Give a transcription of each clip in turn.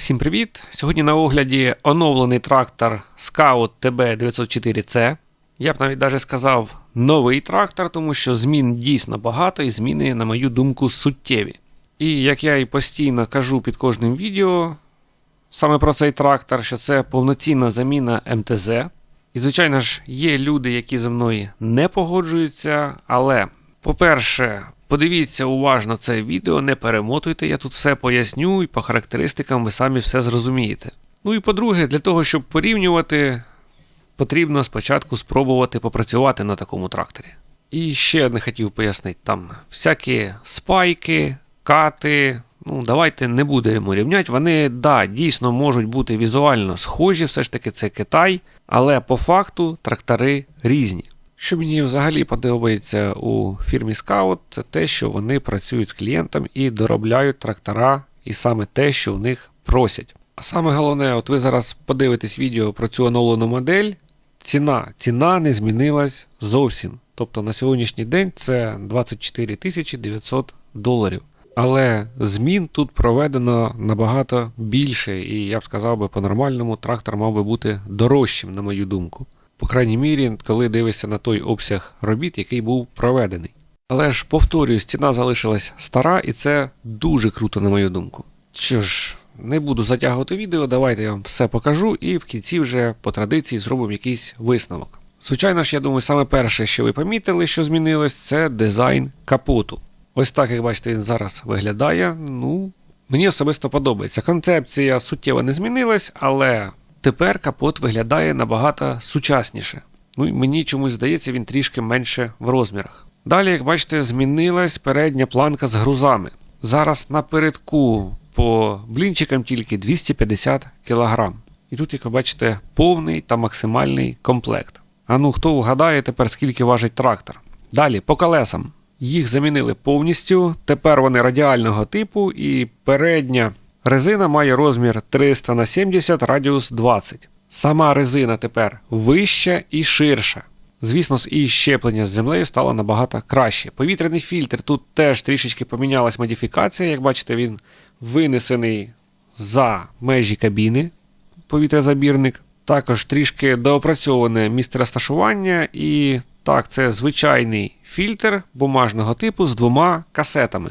Всім привіт! Сьогодні на огляді оновлений трактор Scout TB904C. Я б навіть даже сказав новий трактор, тому що змін дійсно багато і зміни, на мою думку, суттєві. І як я і постійно кажу під кожним відео саме про цей трактор, що це повноцінна заміна МТЗ. І, звичайно ж, є люди, які зі мною не погоджуються, але, по-перше, подивіться уважно це відео, не перемотуйте, я тут все поясню і по характеристикам ви самі все зрозумієте. Ну і по-друге, для того, щоб порівнювати, потрібно спочатку спробувати попрацювати на такому тракторі. І ще не хотів пояснити, там всякі спайки, кати. Ну, давайте не будемо рівняти. Вони, да, дійсно можуть бути візуально схожі, все ж таки це Китай, але по факту трактори різні. Що мені взагалі подобається у фірмі Scout, це те, що вони працюють з клієнтом і доробляють трактора, і саме те, що у них просять. А саме головне, от ви зараз подивитесь відео про цю оновлену модель. Ціна Ціна не змінилась зовсім. Тобто на сьогоднішній день це 24 900 доларів. Але змін тут проведено набагато більше, і я б сказав би, по-нормальному трактор мав би бути дорожчим, на мою думку. По крайній мірі, коли дивишся на той обсяг робіт, який був проведений. Але ж, повторюсь, ціна залишилась стара, і це дуже круто, на мою думку. Що ж, не буду затягувати відео, давайте я вам все покажу, і в кінці вже по традиції зробимо якийсь висновок. Звичайно ж, я думаю, саме перше, що ви помітили, що змінилось, це дизайн капоту. Ось так, як бачите, він зараз виглядає. Ну, мені особисто подобається. Концепція суттєво не змінилась, але тепер капот виглядає набагато сучасніше. Ну і мені чомусь здається, він трішки менше в розмірах. Далі, як бачите, змінилась передня планка з грузами. Зараз напередку по блінчикам тільки 250 кг. І тут, як ви бачите, повний та максимальний комплект. А ну хто вгадає тепер, скільки важить трактор? Далі по колесам. Їх замінили повністю. Тепер вони радіального типу, і передня резина має розмір 300 на 70 радіус 20. Сама резина тепер вища і ширша. Звісно, і щеплення з землею стало набагато краще. Повітряний фільтр тут теж трішечки помінялась модифікація. Як бачите, він винесений за межі кабіни, повітрязабірник. Також трішки доопрацьоване місце розташування і так, це звичайний фільтр бумажного типу з двома касетами.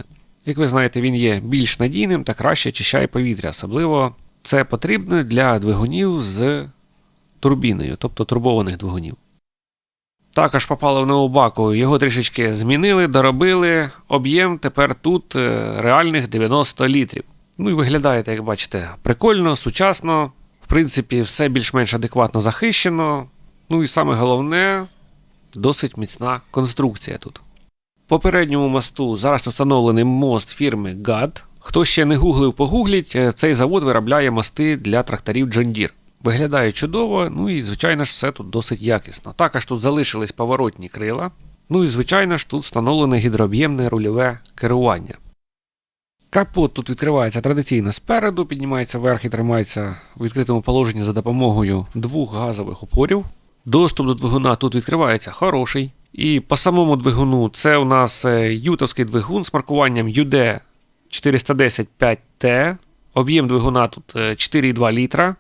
Як ви знаєте, він є більш надійним та краще очищає повітря. Особливо це потрібно для двигунів з турбіною, тобто турбованих двигунів. Також по паливному баку його трішечки змінили, доробили. Об'єм тепер тут е, реальних 90 літрів. Ну і виглядає, як бачите, прикольно, сучасно. В принципі, все більш-менш адекватно захищено. Ну і саме головне, досить міцна конструкція тут. По передньому мосту зараз встановлений мост фірми GAD. Хто ще не гуглив, погугліть, е, цей завод виробляє мости для тракторів John Deere. Виглядає чудово, ну і, звичайно ж, все тут досить якісно. Також тут залишились поворотні крила. Ну і, звичайно ж, тут встановлене гідрооб'ємне рульове керування. Капот тут відкривається традиційно спереду, піднімається вверх і тримається у відкритому положенні за допомогою двох газових опорів. Доступ до двигуна тут відкривається хороший. І по самому двигуну це у нас е, ютовський двигун з маркуванням UD 410-5T. Об'єм двигуна тут 4,2 літра.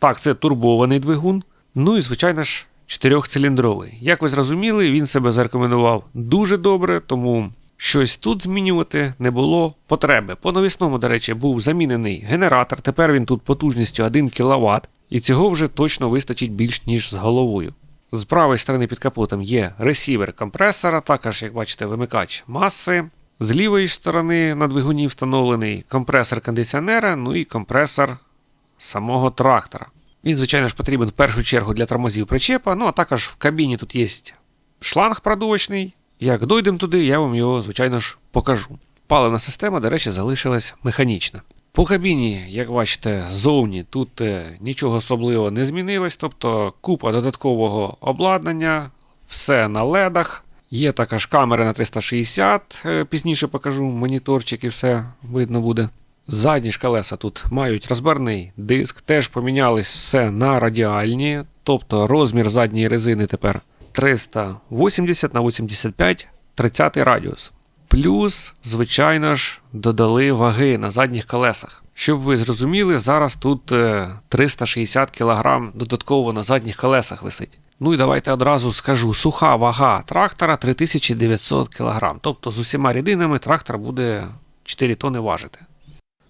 Так, це турбований двигун. Ну і, звичайно ж, чотирьохциліндровий. Як ви зрозуміли, він себе зарекомендував дуже добре, тому щось тут змінювати не було потреби. По навісному, до речі, був замінений генератор. Тепер він тут потужністю 1 кВт. І цього вже точно вистачить більш ніж з головою. З правої сторони під капотом є ресівер компресора, також, як бачите, вимикач маси. З лівої сторони на двигуні встановлений компресор кондиціонера, ну і компресор самого трактора. Він, звичайно ж, потрібен в першу чергу для тормозів причепа, ну а також в кабіні тут є шланг продувочний. Як дойдемо туди, я вам його, звичайно ж, покажу. Паливна система, до речі, залишилась механічна. По кабіні, як бачите, ззовні тут е, нічого особливого не змінилось, тобто купа додаткового обладнання, все на ледах. Є також камера на 360, е, пізніше покажу моніторчик і все видно буде. Задні ж колеса тут мають розбарний диск, теж помінялись все на радіальні, тобто розмір задньої резини тепер 380 на 85 30 радіус. Плюс, звичайно ж, додали ваги на задніх колесах. Щоб ви зрозуміли, зараз тут е, 360 кг додатково на задніх колесах висить. Ну і давайте одразу скажу: суха вага трактора 3900 кг. Тобто з усіма рідинами трактор буде 4 тони важити.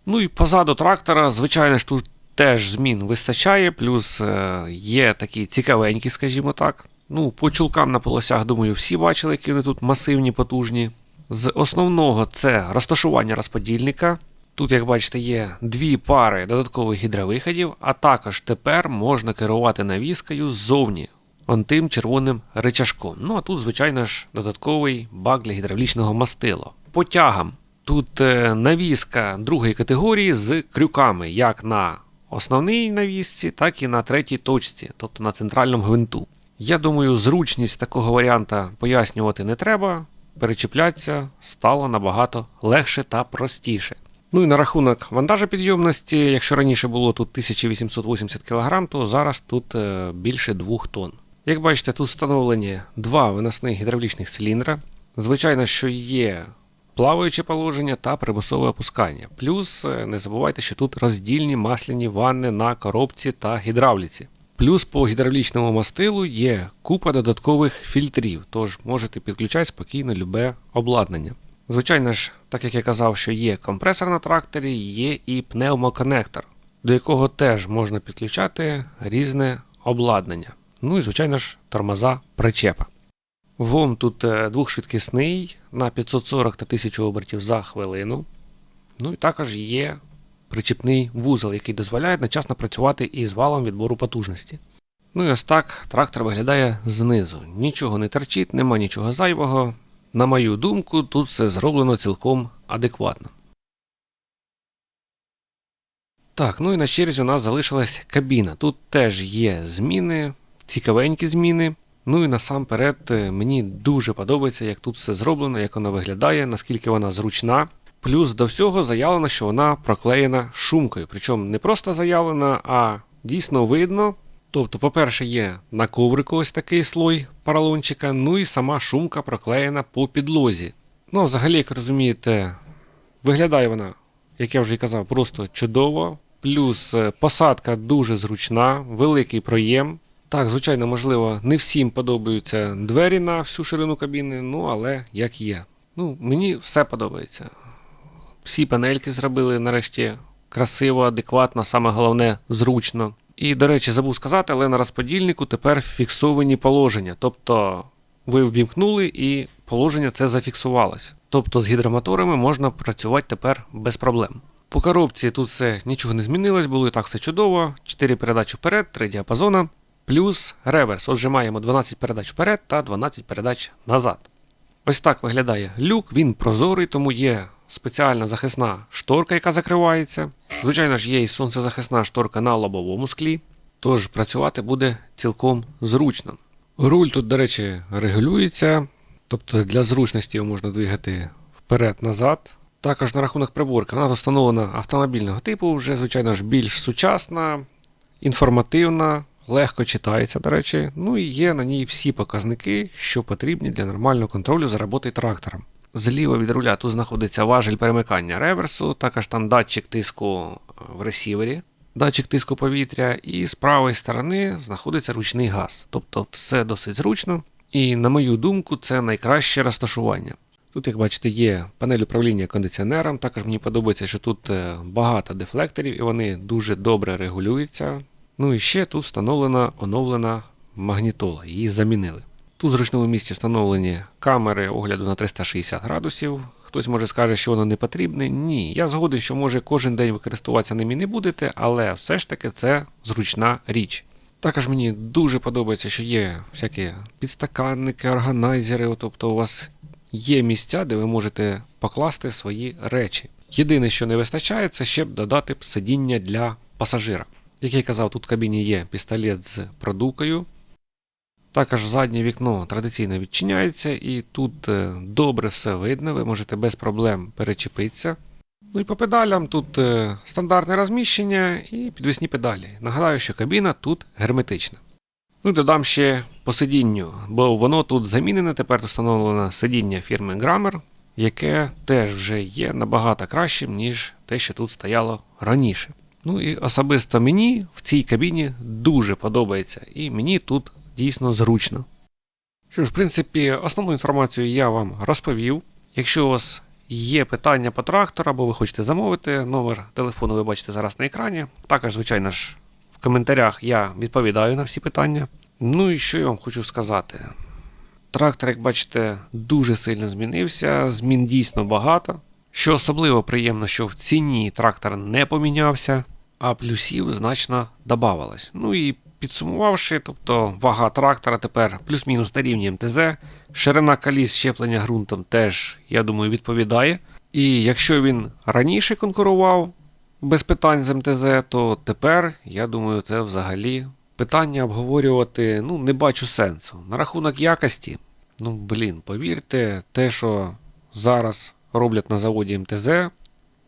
Ну і позаду трактора, звичайно ж, тут теж змін вистачає, плюс е, є такі цікавенькі, скажімо так. Ну, по чулкам на полосях, думаю, всі бачили, які вони тут масивні, потужні. З основного це розташування розподільника. Тут, як бачите, є дві пари додаткових гідровиходів, а також тепер можна керувати навіскою ззовні он тим червоним рычажком. Ну а тут, звичайно ж, додатковий бак для гідравлічного мастила. По тягам. Тут е, навіска другої категорії з крюками, як на основній навісці, так і на третій точці, тобто на центральному гвинту. Я думаю, зручність такого варіанта пояснювати не треба. Перечіплятися стало набагато легше та простіше. Ну і на рахунок вантажопідйомності, якщо раніше було тут 1880 кг, то зараз тут е, більше 2 тонн. Як бачите, тут встановлені два виносних гідравлічних циліндра. Звичайно, що є плаваюче положення та примусове опускання. Плюс е, не забувайте, що тут роздільні масляні ванни на коробці та гідравліці. Плюс по гідравлічному мастилу є купа додаткових фільтрів, тож можете підключати спокійно любе обладнання. Звичайно ж, так як я казав, що є компресор на тракторі, є і пневмоконектор, до якого теж можна підключати різне обладнання. Ну і, звичайно ж, тормоза причепа. ВОМ тут е, двохшвидкісний на 540 та 1000 обертів за хвилину. Ну і також є причіпний вузол, який дозволяє одночасно працювати із валом відбору потужності. Ну і ось так трактор виглядає знизу. Нічого не торчить, нема нічого зайвого. На мою думку, тут все зроблено цілком адекватно. Так, ну і на черзі у нас залишилась кабіна. Тут теж є зміни, цікавенькі зміни. Ну і насамперед е, мені дуже подобається, як тут все зроблено, як вона виглядає, наскільки вона зручна. Плюс до всього заявлено, що вона проклеєна шумкою. Причому не просто заявлена, а дійсно видно. Тобто, по-перше, є на коврику ось такий слой поролончика, ну і сама шумка проклеєна по підлозі. Ну, взагалі, як розумієте, виглядає вона, як я вже і казав, просто чудово. Плюс е, посадка дуже зручна, великий проєм. Так, звичайно, можливо, не всім подобаються двері на всю ширину кабіни, ну але як є. Ну, мені все подобається. Всі панельки зробили нарешті красиво, адекватно, саме головне зручно. І, до речі, забув сказати, але на розподільнику тепер фіксовані положення. Тобто ви ввімкнули і положення це зафіксувалось. Тобто з гідромоторами можна працювати тепер без проблем. По коробці тут все нічого не змінилось, було і так все чудово. 4 передачі вперед, 3 діапазона, плюс реверс. Отже, маємо 12 передач вперед та 12 передач назад. Ось так виглядає люк, він прозорий, тому є спеціальна захисна шторка, яка закривається. Звичайно ж, є і сонцезахисна шторка на лобовому склі, тож працювати буде цілком зручно. Руль тут, до речі, регулюється, тобто для зручності його можна двигати вперед-назад. Також на рахунок приборки вона встановлена автомобільного типу, вже, звичайно ж, більш сучасна, інформативна, легко читається, до речі. Ну і є на ній всі показники, що потрібні для нормального контролю за роботою трактором. Зліва від руля тут знаходиться важель перемикання реверсу, також там датчик тиску в ресівері, датчик тиску повітря, і з правої сторони знаходиться ручний газ. Тобто все досить зручно. І, на мою думку, це найкраще розташування. Тут, як бачите, є панель управління кондиціонером. Також мені подобається, що тут е, багато дефлекторів і вони дуже добре регулюються. Ну і ще тут встановлена оновлена магнітола, її замінили. Тут в зручному місці встановлені камери огляду на 360 градусів. Хтось може скаже, що воно не потрібне. Ні, я згоден, що може кожен день використовуватися ними не будете, але все ж таки це зручна річ. Також мені дуже подобається, що є всякі підстаканники, органайзери, тобто у вас є місця, де ви можете покласти свої речі. Єдине, що не вистачає, це ще б додати сидіння для пасажира. Як я казав, тут в кабіні є пістолет з продувкою. Також заднє вікно традиційно відчиняється, і тут е, добре все видно, ви можете без проблем перечепитися. Ну і по педалям тут е, стандартне розміщення і підвісні педалі. Нагадаю, що кабіна тут герметична. Ну і додам ще по сидінню, бо воно тут замінене, тепер встановлено сидіння фірми Grammer, яке теж вже є набагато кращим, ніж те, що тут стояло раніше. Ну і особисто мені в цій кабіні дуже подобається, і мені тут дійсно зручно. Що ж, в принципі, основну інформацію я вам розповів. Якщо у вас є питання по трактору, або ви хочете замовити, номер телефону ви бачите зараз на екрані. Також, звичайно ж, в коментарях я відповідаю на всі питання. Ну і що я вам хочу сказати. Трактор, як бачите, дуже сильно змінився, змін дійсно багато. Що особливо приємно, що в ціні трактор не помінявся, а плюсів значно додавалось. Ну і підсумувавши, тобто вага трактора тепер плюс-мінус на рівні МТЗ, ширина коліс щеплення ґрунтом теж, я думаю, відповідає. І якщо він раніше конкурував без питань з МТЗ, то тепер, я думаю, це взагалі питання обговорювати ну, не бачу сенсу. На рахунок якості, ну блін, повірте, те, що зараз роблять на заводі МТЗ,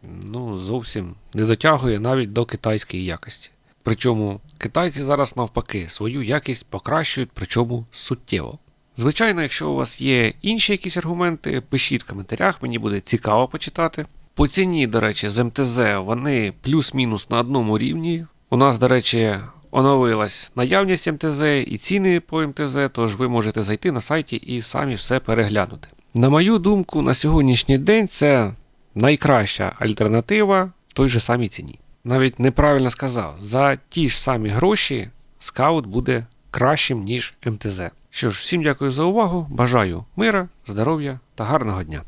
ну, зовсім не дотягує навіть до китайської якості. Причому китайці зараз навпаки свою якість покращують, причому суттєво. Звичайно, якщо у вас є інші якісь аргументи, пишіть в коментарях, мені буде цікаво почитати. По ціні, до речі, з МТЗ вони плюс-мінус на одному рівні. У нас, до речі, оновилась наявність МТЗ і ціни по МТЗ, тож ви можете зайти на сайті і самі все переглянути. На мою думку, на сьогоднішній день це найкраща альтернатива той же самій ціні. Навіть неправильно сказав, за ті ж самі гроші скаут буде кращим, ніж МТЗ. Що ж, всім дякую за увагу, бажаю мира, здоров'я та гарного дня.